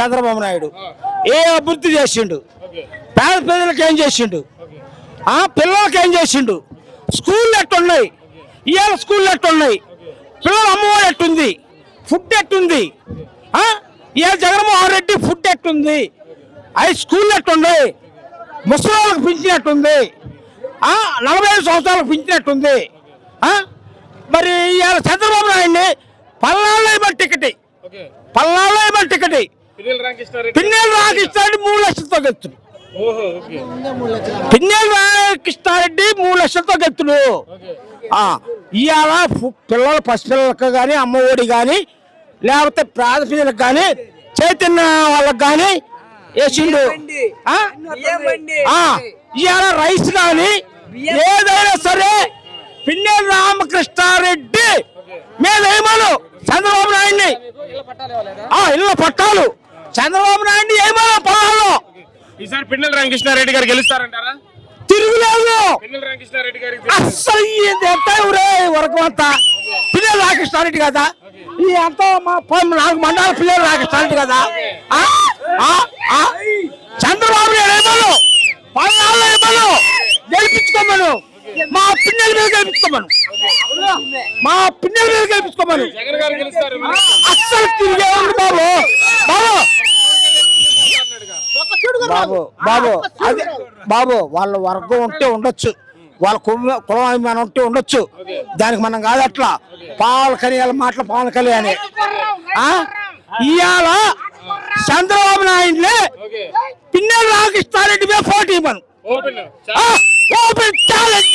చంద్రబాబు నాయుడు. ఏ అభివృద్ధి చేసిండు? పేద ప్రజలకు ఏం చేసిండు? ఆ పిల్లలకి ఏం చేసిండు? స్కూల్ ఎట్టున్నాయి? ఇవాళ స్కూల్ ఎట్టున్నాయి? పిల్లలు అమ్మఒడి ఎట్టుంది? ఫుడ్ ఎట్టుంది? ఇవాళ జగన్మోహన్ రెడ్డి ఫుడ్ ఎట్టుంది? అవి స్కూల్ ఎట్టున్నాయి? ముసలిళ్ళకి పింఛనట్టుంది ఆ? నలభై ఐదు సంవత్సరాలకు పింఛనట్టుంది ఆ? మరి ఇవాళ చంద్రబాబు నాయుడిని పల్నాడులో ఇవ్వని టికెట్. ఓకే. పల్నాడులో ఇవ్వని టికెట్. రామకృష్ణారెడ్డి. పిన్నెలు రాకిస్తాడు మూడు లక్షలతో గెలుతుడు ఓహో ఓకే. పిన్నెలు రాకృష్ణారెడ్డి మూడు లక్షలతో గెలుతుడు ఓకే. ఆ, ఇవాళ పిల్లలు పసిపిల్లలకు కానీ అమ్మఒడి కానీ లేకపోతే పేద పిల్లలకు కానీ చైతన్య వాళ్ళకి కానీ వేసిండు. ఆ? ఆ, ఇవాళ రైస్ కానీ ఏదైనా సరే పిన్నెల రామకృష్ణారెడ్డి మీద ఏమను? చంద్రబాబు నాయుడిని. ఇళ్ళ పట్టాలు. చంద్రబాబు నాయుడిని ఏమను పొలాల్లో ఈసారి పిన్నెల రామకృష్ణారెడ్డి గారు గెలుస్తారంటారా? తిరుగులేదు. అస్సలు పిల్లలు రాకృష్ణారెడ్డి కదా ఈ అంతా మా నాకు మండల పిల్లలు రాకృష్ణారెడ్డి కదా? చంద్రబాబు నాయుడు ఏమను పల్నాడులో ఏమను గెలిపించుకోమను. మా పిన్నెల మీద గెలిపించుకోమను. మా పిన్నెల మీద గెలిపించుకోమను. అస్సలు తిరిగే ఉంది బాబు బాబు బాబు బాబు అది బాబు వాళ్ళ వర్గం ఉంటే ఉండొచ్చు. వాళ్ళ కుల కులం అభిమానం ఉంటే ఉండొచ్చు. దానికి మనం కాదు అట్లా. పావుల కళ్యాణ మాటలు పవన్ కళ్యాణ్ ఆ? ఇవాళ చంద్రబాబు నాయుడులే ఓకే. పిన్నెల మీద పోటీ ఇవ్వను. ఓపెన్. Open challenge.